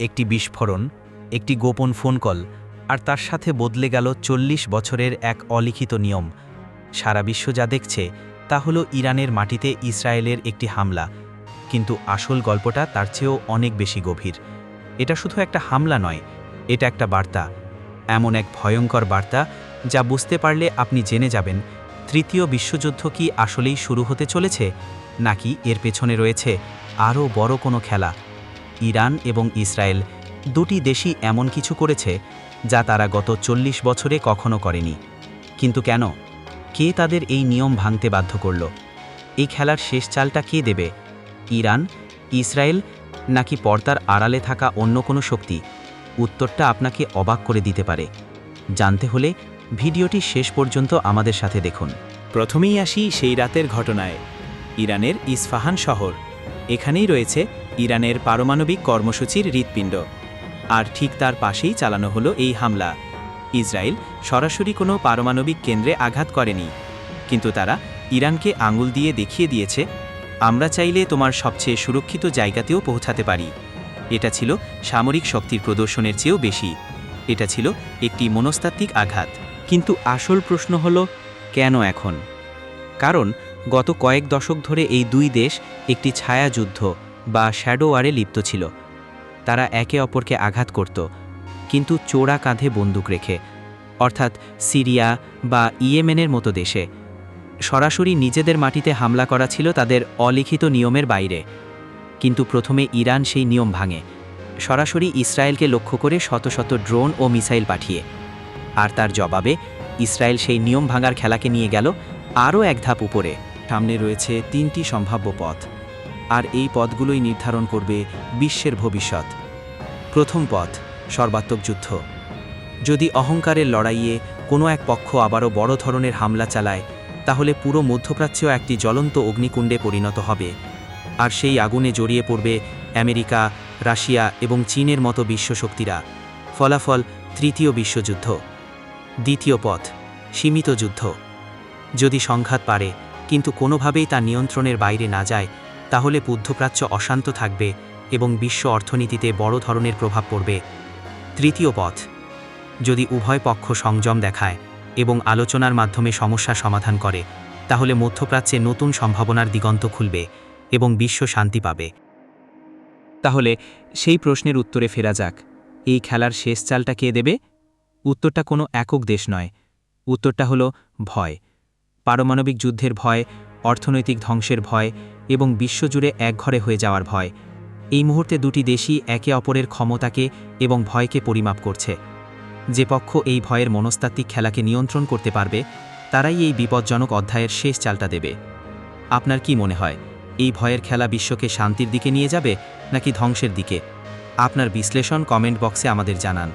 একটি বিস্ফোরণ, একটি গোপন ফোন কল, আর তার সাথে বদলে গেল চল্লিশ বছরের এক অলিখিত নিয়ম। সারা বিশ্ব যা দেখছে, তা হলো ইরানের মাটিতে ইসরায়েলের একটি হামলা। কিন্তু আসল গল্পটা তার চেয়েও অনেক বেশি গভীর। এটা শুধু একটা হামলা নয়, এটা একটা বার্তা। এমন এক ভয়ঙ্কর বার্তা যা বুঝতে পারলে আপনি জেনে যাবেন, তৃতীয় বিশ্বযুদ্ধ কি আসলেই শুরু হতে চলেছে, নাকি এর পেছনে রয়েছে আরও বড় কোনো খেলা। ইরান এবং ইসরায়েল দুটি দেশই এমন কিছু করেছে যা তারা গত চল্লিশ বছরে কখনো করেনি। কিন্তু কেন? কে তাদের এই নিয়ম ভাঙতে বাধ্য করল? এই খেলার শেষ চালটা কে দেবে? ইরান, ইসরায়েল, নাকি পর্দার আড়ালে থাকা অন্য কোনো শক্তি? উত্তরটা আপনাকে অবাক করে দিতে পারে। জানতে হলে ভিডিওটি শেষ পর্যন্ত আমাদের সাথে দেখুন। প্রথমেই আসি সেই রাতের ঘটনায়। ইরানের ইস্ফাহান শহর। এখানেই রয়েছে ইরানের পারমাণবিক কর্মসূচির হৃৎপিণ্ড। আর ঠিক তার পাশেই চালানো হলো এই হামলা। ইসরায়েল সরাসরি কোনো পারমাণবিক কেন্দ্রে আঘাত করেনি। কিন্তু তারা ইরানকে আঙুল দিয়ে দেখিয়ে দিয়েছে, আমরা চাইলে তোমার সবচেয়ে সুরক্ষিত জায়গাতেও পৌঁছাতে পারি। এটা ছিল সামরিক শক্তির প্রদর্শনের চেয়েও বেশি। এটা ছিল একটি মনস্তাত্ত্বিক আঘাত। কিন্তু আসল প্রশ্ন হল, কেন এখন? কারণ গত কয়েক দশক ধরে এই দুই দেশ একটি ছায়াযুদ্ধ বা শ্যাডো ওয়ারে লিপ্ত ছিল। তারা একে অপরকে আঘাত করত, কিন্তু চোরা কাঁধে বন্দুক রেখে, অর্থাৎ সিরিয়া বা ইয়েমেনের মতো দেশে। সরাসরি নিজেদের মাটিতে হামলা করা ছিল তাদের অলিখিত নিয়মের বাইরে। কিন্তু প্রথমে ইরান সেই নিয়ম ভাঙে। সরাসরি ইসরায়েলকে লক্ষ্য করে শত শত ড্রোন ও মিসাইল পাঠিয়ে। আর তার জবাবে, ইসরায়েল সেই নিয়ম ভাঙার খেলাকে নিয়ে গেল আরও এক ধাপ উপরে। সামনে রয়েছে তিনটি সম্ভাব্য পথ। আর এই পথগুলোই নির্ধারণ করবে বিশ্বের ভবিষ্যৎ। প্রথম পথ, সর্বাত্মক যুদ্ধ। যদি অহংকারের লড়াইয়ে কোনো এক পক্ষ আবারও বড় ধরনের হামলা চালায়, তাহলে পুরো মধ্যপ্রাচ্য একটি জ্বলন্ত অগ্নিকুণ্ডে পরিণত হবে। আর সেই আগুনে জড়িয়ে পড়বে আমেরিকা, রাশিয়া এবং চীনের মতো বিশ্বশক্তিরা। ফলাফল, তৃতীয় বিশ্বযুদ্ধ। দ্বিতীয় পথ, সীমিত যুদ্ধ। যদি সংঘাত পারে, কিন্তু কোনোভাবেই তা নিয়ন্ত্রণের বাইরে না যায় তাহলে বুদ্ধপ্রাচ্য অশান্ত থাকবে এবং বিশ্ব অর্থনীতিতে বড় ধরনের প্রভাব পড়বে। তৃতীয় পথ, যদি উভয় পক্ষ সংযম দেখায় এবং আলোচনার মাধ্যমে সমস্যা সমাধান করে, তাহলে মধ্যপ্রাচ্যে নতুন সম্ভাবনার দিগন্ত খুলবে এবং বিশ্ব শান্তি পাবে। তাহলে সেই প্রশ্নের উত্তরে ফেরা যাক। এই খেলার শেষ চালটা কে দেবে? উত্তরটা কোনো একক দেশ নয়। উত্তরটা হলো ভয়। পারমাণবিক যুদ্ধের ভয়, অর্থনৈতিক ধ্বংসের ভয় এবং বিশ্বজুড়ে একঘরে হয়ে যাওয়ার ভয়। এই মুহূর্তে দুটি দেশই একে অপরের ক্ষমতাকে এবং ভয়কে পরিমাপ করছে। যে পক্ষ এই ভয়ের মনস্তাত্ত্বিক খেলাকে নিয়ন্ত্রণ করতে পারবে, তারাই এই বিপজ্জনক অধ্যায়ের শেষ চালটা দেবে। আপনার কি মনে হয়, এই ভয়ের খেলা বিশ্বকে শান্তির দিকে নিয়ে যাবে নাকি ধ্বংসের দিকে? আপনার বিশ্লেষণ কমেন্ট বক্সে আমাদের জানান।